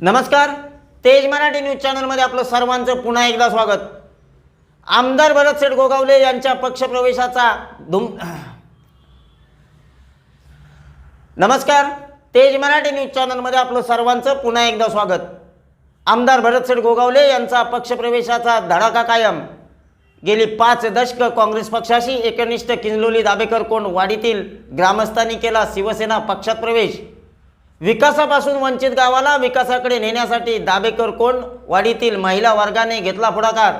नमस्कार तेज मराठी न्यूज चॅनलमध्ये आपलं सर्वांचं पुन्हा एकदा स्वागत. आमदार भरतसेठ गोगावले यांच्या पक्षप्रवेशाचा धुम नमस्कार तेज मराठी न्यूज चॅनलमध्ये आपलं सर्वांचं पुन्हा एकदा स्वागत. आमदार भरतसेठ गोगावले यांचा पक्षप्रवेशाचा धडाका कायम. गेली पाच दशक काँग्रेस पक्षाशी एकनिष्ठ किंजलोली दाभेकर कोण वाडीतील ग्रामस्थांनी केला शिवसेना पक्षात प्रवेश. विकासापासून वंचित गावाला विकासाकडे नेण्यासाठी दाबेकर कोण? वाडीतील महिला वर्गाने घेतला पुढाकार.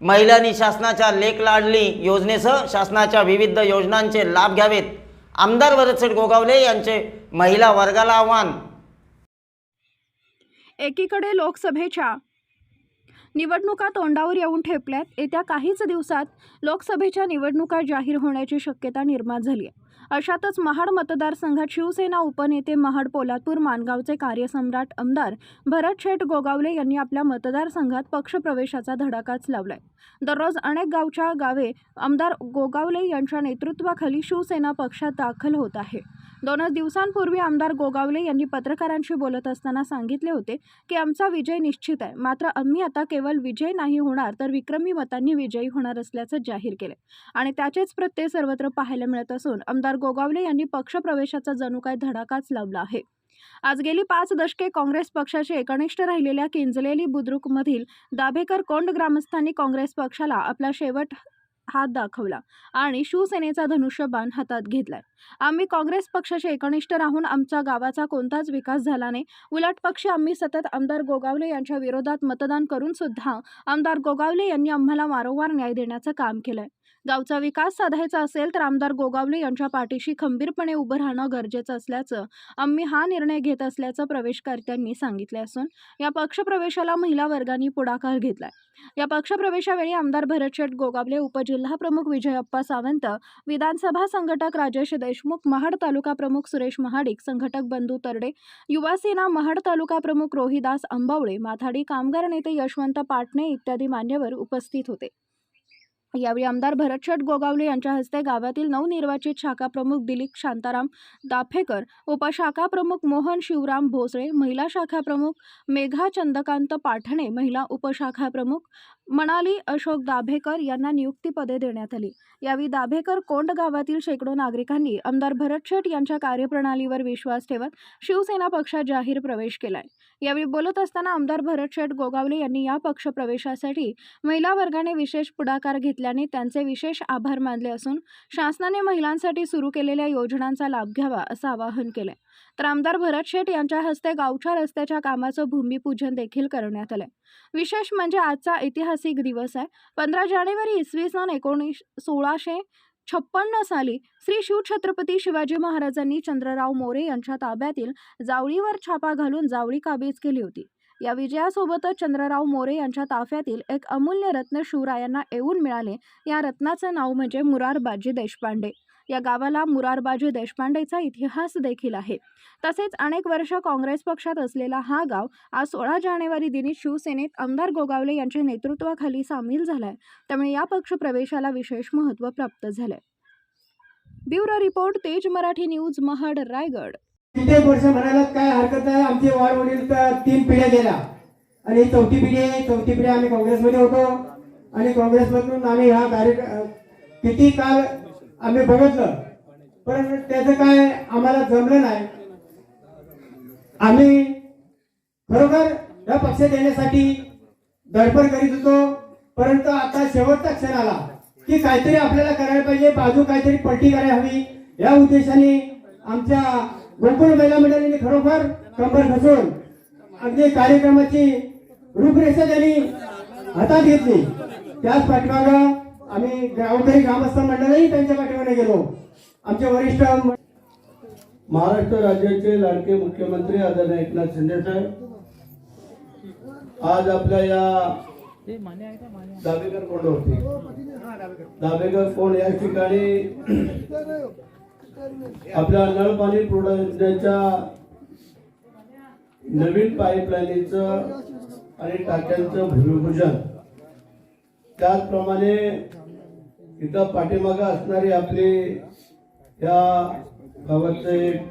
महिलांनी शासनाच्या लेख लाडली योजनेसह शासनाच्या विविध योजनांचे लाभ घ्यावेत. आमदार वरदसेठ गोगावले यांचे महिला वर्गाला आव्हान. एकीकडे लोकसभेच्या निवडणुका तोंडावर येऊन ठेपल्यात येत्या काहीच दिवसात लोकसभेच्या निवडणुका जाहीर होण्याची शक्यता निर्माण झाली आहे. अशातच महाड मतदारसंघात शिवसेना उपनेते महाड पोलादपूर मानगावचे कार्यसम्राट आमदार भरत शेठ गोगावले यांनी आपल्या मतदारसंघात पक्षप्रवेशाचा धडाकाच लावलाय. दररोज अनेक गावच्या गावे आमदार गोगावले यांच्या नेतृत्वाखाली शिवसेना पक्षात दाखल होत आहे. दोनच दिवसांपूर्वी आमदार गोगावले यांनी पत्रकारांशी बोलत असताना सांगितले होते की आमचा विजय निश्चित आहे. मात्र आम्ही आता केवळ विजय नाही होणार तर विक्रमी मतांनी विजयी होणार असल्याचं जाहीर केले आणि त्याचेच प्रत्यय सर्वत्र पाहायला मिळत असून आमदार गोगावले यांनी पक्षप्रवेशाचा जणू काय धडाकाच लावला आहे. आज गेली पाच दशके काँग्रेस पक्षाचे एकनिष्ठ राहिलेल्या किंजलेली बुद्रुकमधील दाभेकर कोंड ग्रामस्थांनी काँग्रेस पक्षाला आपला शेवट हात दाखवला आणि शिवसेनेचा धनुष्यबाण हातात घेतलाय. आम्ही काँग्रेस पक्षाचे एकनिष्ठ राहून आमच्या गावाचा कोणताच विकास झाला नाही. उलट पक्ष आम्ही सतत आमदार गोगावले यांच्या विरोधात मतदान करून सुद्धा आमदार गोगावले यांनी आम्हाला वारंवार न्याय देण्याचं काम केलंय. गावचा विकास साधायचा असेल तर आमदार गोगावले यांच्या पाठीशी खंबीरपणे उभं राहणं गरजेचं असल्याचं आम्ही हा निर्णय घेत असल्याचं प्रवेशकर्त्यांनी सांगितले असून या पक्षप्रवेशाला महिला वर्गाने पुढाकार घेतलाय. या पक्षप्रवेशावेळी आमदार भरतशेठ गोगावले उपजिल्हा प्रमुख विजयप्पा सावंत विधानसभा संघटक राजेश देशमुख महाड तालुका प्रमुख सुरेश महाडिक संघटक बंधू तरडे युवासेना महाड तालुका प्रमुख रोहिदास अंबावळे माथाडी कामगार नेते यशवंत पाटणे इत्यादी मान्यवर उपस्थित होते. यावेळी आमदार भरतशेठ गोगावले यांच्या हस्ते गावातील नवनिर्वाचित शाखा प्रमुख दिलीप शांताराम दाफेकर उपशाखा प्रमुख मोहन शिवराम भोसळे महिला शाखा प्रमुख मेघा चंद्रकांत पाठणे महिला उपशाखा प्रमुख मनाली अशोक दाभेकर यांना नियुक्तीपदे देण्यात आली. यावेळी दाभेकर कोंड गावातील शेकडो नागरिकांनी आमदार भरत शेठ यांच्या कार्यप्रणालीवर विश्वास ठेवत शिवसेना पक्षात जाहीर प्रवेश केलाय. यावेळी बोलत असताना आमदार भरत शेठ गोगावले यांनी या पक्ष प्रवेशासाठी महिला वर्गाने विशेष पुढाकार घेतल्याने त्यांचे विशेष आभार मानले असून शासनाने महिलांसाठी सुरू केलेल्या योजनांचा लाभ घ्यावा असं आवाहन केलंय. तर आमदार भरत शेठ यांच्या हस्ते गावच्या रस्त्याच्या कामाचं भूमिपूजन देखील करण्यात आलंय. विशेष म्हणजे आजचा ऐतिहासिक दिवस आहे. पंधरा जानेवारी इसवी सन एकोणीस सोळाशे छप्पन्न साली श्री शिवछत्रपती शिवाजी महाराजांनी चंद्रराव मोरे यांच्या ताब्यातील जावळीवर छापा घालून जावळी काबीज केली होती. या विजयासोबतच चंद्रराव मोरे यांच्या ताफ्यातील एक अमूल्य रत्न शिवरायांना येऊन मिळाले. या रत्नाचं नाव म्हणजे मुरारबाजी देशपांडे. या गावाला मुरारबाजी देशपांडेचा इतिहास देखील आहे. तसेच अनेक वर्ष काँग्रेस पक्षात असलेला हा गाव आज सोळा जानेवारी दिनी शिवसेनेत आमदार गोगावले यांच्या नेतृत्वाखाली सामील झालाय. त्यामुळे या पक्ष प्रवेशाला विशेष महत्त्व प्राप्त झालंय. ब्युरो रिपोर्ट तेज मराठी न्यूज महड रायगड. कित्येक वर्ष म्हणायला काय हरकत नाही आमचे वाढ वडील तर तीन पिढ्या गेल्या. आणि ही चौथी पिढी आहे चौथी पिढी आम्ही काँग्रेसमध्ये होतो. आणि काँग्रेसमधून आम्ही हा कार्य किती काळ आम्ही बघितलं. पण त्याचं काय आम्हाला जमलं नाही. आम्ही खरोखर या पक्ष देण्यासाठी धडपड करीत होतो. परंतु आता शेवटचा क्षण आला की काहीतरी आपल्याला करायला पाहिजे. बाजू काहीतरी पलटी करायला हवी. या उद्देशाने आमच्या गोकुळ महिला मंडळीने खरोखर कंबर घसरून अगदी कार्यक्रमाची रूपरेषा त्यांनी हातात घेतली. त्याच पाठीमागं आम्ही गावकरी ग्रामस्थ मंडळही त्यांच्या पाठीमागे गेलो. आमचे वरिष्ठ महाराष्ट्र राज्याचे लाडके मुख्यमंत्री आदरणीय एकनाथ शिंदे साहेब आज आपल्या या दाभेकर कोण होते दाभेकर कोण या ठिकाणी आपल्या नळ पाणी पुरवठा नवीन पाईपलाईनीचं आणि टाक्यांचं भूमिपूजन. त्याचप्रमाणे इथं पाठीमागं असणारी आपली या गावाचं एक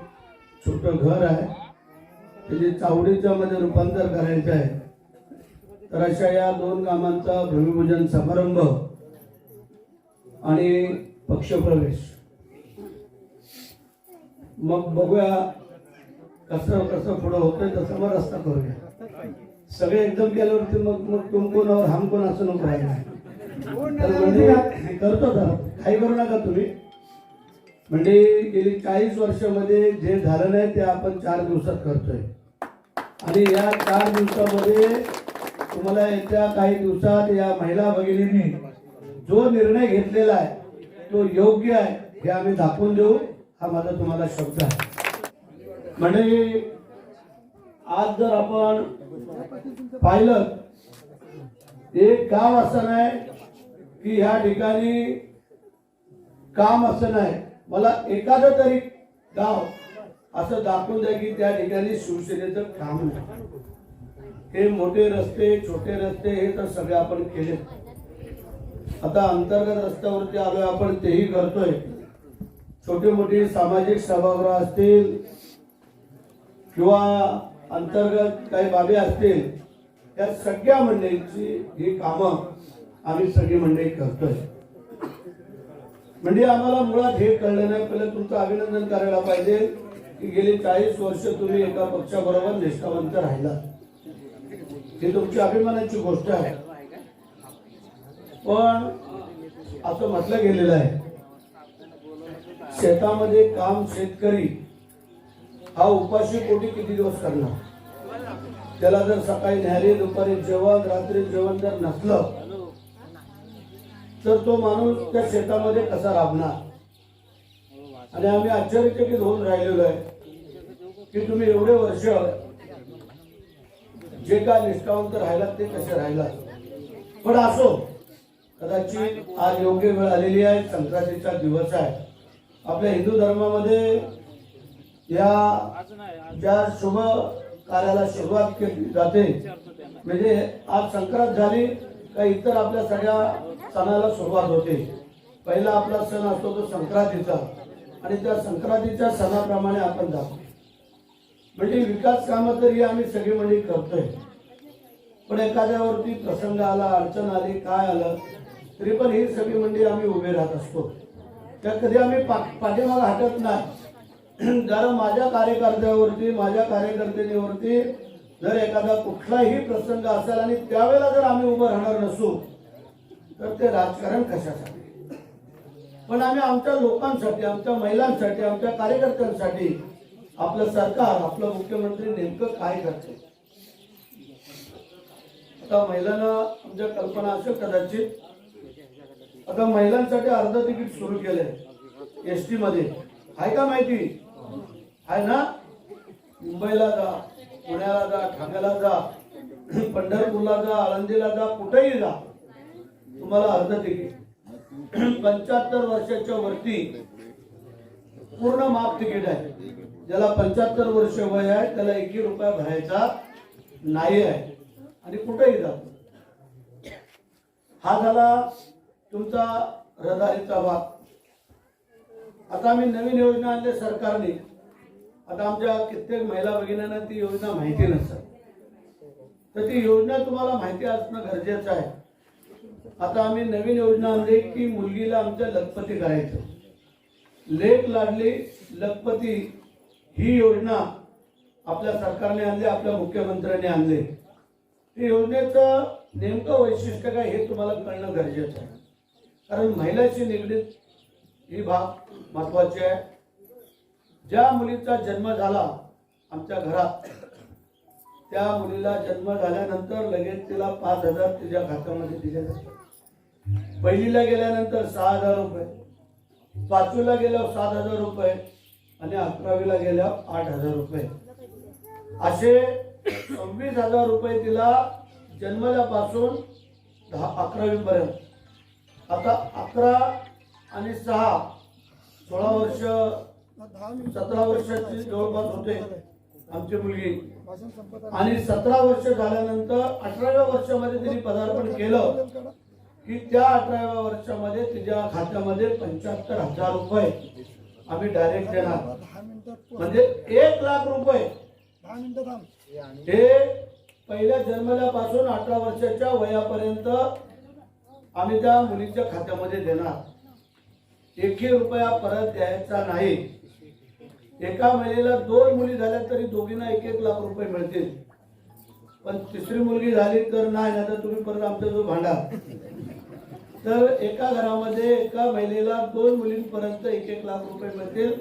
छोटं घर आहे. त्याचे चावडीच्या मध्ये रूपांतर करायचं आहे. तर अशा या दोन कामांचा भूमिपूजन समारंभ आणि पक्षप्रवेश. मग बघूया कसं कसं पुढं होतंय तसं मग रस्ता करूया. सगळे एकदम केल्यावरती मग मग तुम कोण और हम कोण असं नको व्हायला तर करतो तर काही करू नका तुम्ही. म्हणजे गेली चाळीस वर्षामध्ये जे झालं नाही ते आपण चार दिवसात करतोय. आणि या चार दिवसामध्ये तुम्हाला येत्या काही दिवसात या महिला भगिनींनी जो निर्णय घेतलेला आहे तो योग्य आहे हे आम्ही दाखवून देऊ. हा माझा तुम्हाला शब्द आहे. म्हणजे आज जर आपण पाहिलं एक गाव असं नाही की ह्या ठिकाणी काम असं नाही. मला एखादं तरी गाव असं दाखवून द्या की त्या ठिकाणी शिवसेनेचं काम नाही. हे मोठे रस्ते छोटे रस्ते हे तर सगळे आपण केले आता अंतर्गत रस्त्यावरती आलोय आपण तेही करतोय. छोटे मोठे सामाजिक सभागृह असतील किंवा अंतर्गत काही बाबी असतील त्या सगळ्या मंडळींची ही कामं आम्ही सगळी मंडळी करतोय. म्हणजे आम्हाला मुळात हे कळलं नाही पहिलं तुमचं अभिनंदन करायला पाहिजे की गेली चाळीस वर्ष तुम्ही एका पक्षाबरोबर निष्ठावंत राहिला. ही तुमची अभिमानाची गोष्ट आहे. पण असं म्हटलं गेलेलं आहे. शेतामध्ये काम शेतकरी हा उपाशी पोटी किती दिवस करणार? त्याला जर सकाळी न्याहारी दुपारी जेवण रात्री जेवण जर नसलं तर तो माणूस त्या शेतामध्ये कसा राबणार? आणि आम्ही आश्चर्यचकित होऊन राहिलेलो आहे की तुम्ही एवढे वर्ष जे काय निष्ठावंत राहिलात ते कसे राहिलात? पण असो कदाचित आज योग्य वेळ आलेली आहे संक्रांतीचा दिवस आहे. आपल्या हिंदू धर्मामध्ये या ज्या शुभ कार्याला सुरुवात केली जाते म्हणजे आज संक्रांत झाली का इतर आपल्या सगळ्या सणाला सुरुवात होते. पहिला आपला सण असतो तो संक्रांतीचा. आणि त्या संक्रांतीच्या सणाप्रमाणे आपण जातो. म्हणजे विकास कामं तरी आम्ही सगळी म्हणजे करतोय. पण एखाद्यावरती प्रसंग आला अडचण आली काय आलं तरी पण ही सगळी मंडळी आम्ही उभे राहत असतो. त्या कधी आम्ही पा पाठीमागं हटत नाही. जर माझ्या कार्यकर्त्यावरती माझ्या कार्यकर्त्यांवरती जर एखादा कुठलाही प्रसंग असेल आणि त्यावेळेला जर आम्ही उभं राहणार नसू तर ते राजकारण कशासाठी? पण आम्ही आमच्या लोकांसाठी आमच्या महिलांसाठी आमच्या कार्यकर्त्यांसाठी आपलं सरकार आपलं मुख्यमंत्री नेमकं काय करते? आता महिलांना आमच्या कल्पना असेल कदाचित आता महिलांसाठी अर्ध तिकीट सुरू केलंय. एस टी मध्ये. आहे का माहिती? आहे ना? मुंबईला जा पुण्याला जा ठाण्याला जा पंढरपूरला जा आळंदीला जा कुठेही जा. तुम्हाला अर्ध तिकीट. पंच्याहत्तर वर्षाच्या वरती पूर्ण माफ तिकीट आहे. ज्याला पंच्याहत्तर वर्ष वय आहे त्याला एकही रुपया भरायचा नाही आहे. आणि कुठेही जातो हा झाला तुमचा रहदारीचा भाग. आता आम्ही नवीन योजना आणले सरकारने. आता आमच्या कित्येक महिला भगिनींना ती योजना माहिती नसतात. तर ती योजना तुम्हाला माहिती असणं गरजेचं आहे. आता आम्ही नवीन योजना आणली की मुलगीला आमच्या लखपती करायचं. लेख लाडली लखपती ही योजना आपल्या सरकारने आणली आपल्या मुख्यमंत्र्यांनी आणली. ही योजनेचं नेमकं वैशिष्ट्य काय हे तुम्हाला कळणं गरजेचं आहे. कारण महिलाशी निगडीत ही भाग महत्वाची आहे. ज्या मुलीचा जन्म झाला आमच्या घरात त्या मुलीला जन्म झाल्यानंतर लगेच तिला पाच हजार तिच्या खात्यामध्ये दिले जातात. पहिलीला गेल्यानंतर सहा हजार रुपये पाचवीला गेल्यावर सात हजार रुपये आणि अकरावीला गेल्यावर आठ हजार रुपये. असे सव्वीस हजार रुपये तिला जन्मल्यापासून दहा अकरावीपर्यंत. आता अकरा आणि सहा सोळा वर्ष सतरा वर्षाची जवळपास होते आमची मुलगी. आणि सतरा वर्ष झाल्यानंतर अठराव्या वर्षामध्ये तिने पदार्पण केलं की त्या अठराव्या वर्षामध्ये तिच्या खात्यामध्ये पंच्याहत्तर हजार रुपये आम्ही डायरेक्ट देणार. म्हणजे एक लाख रुपये. हे पहिल्या जन्मल्यापासून अठरा वर्षाच्या वयापर्यंत आम्ही त्या मुलीच्या खात्यामध्ये देणार. एकही रुपया परत द्यायचा नाही. एका महिलेला दोन मुली झाल्या तरी दोघींना एक एक लाख रुपये मिळतील. पण तिसरी मुलगी झाली तर नाही ना तर तुम्ही परत आमचा जो भांडा तर एका घरामध्ये एका महिलेला दोन मुलींपर्यंत एक एक लाख रुपये मिळतील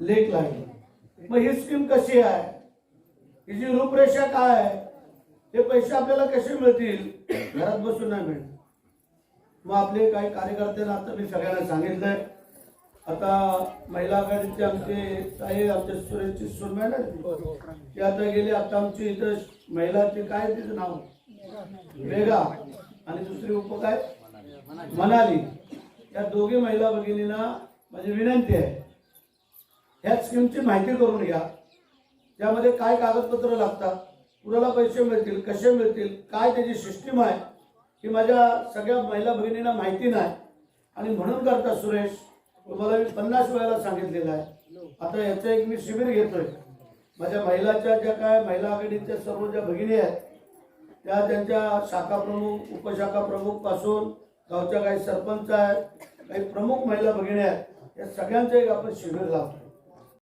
लेख लागेल. मग ही स्कीम कशी आहे? हिची रूपरेषा काय आहे? हे पैसे आपल्याला कसे मिळतील? घरात बसून नाही मिळतील मग आपले काही कार्यकर्त्यांना आता मी सगळ्यांना सांगितलंय. आता महिला आघाडीचे आमचे काही आमच्या सुरेशची सुरम्या ना? ते आता गेले आता आमची इथं महिलाचे काय तिचं नाव? वेगा. आणि दुसरी उप काय? मनाली. या दोघी महिला भगिनींना माझी विनंती आहे ह्या स्कीमची माहिती करून घ्या. त्यामध्ये काय कागदपत्र लागतात? कुणाला पैसे मिळतील कसे मिळतील? काय त्याची सिस्टीम आहे? ही माझ्या सगळ्या महिला भगिनींना माहिती नाही. आणि म्हणून करता सुरेश तुम्हाला मी पन्नास वेळेला सांगितलेलं आहे. आता याचं एक मी शिबिर घेतोय. माझ्या महिलाच्या ज्या काय महिला आघाडीच्या सर्व ज्या भगिनी आहेत त्या त्यांच्या शाखा प्रमुख उपशाखा प्रमुखपासून गावच्या काही सरपंच आहेत काही प्रमुख महिला भगिनी आहेत या सगळ्यांचं एक आपण शिबिर लावतो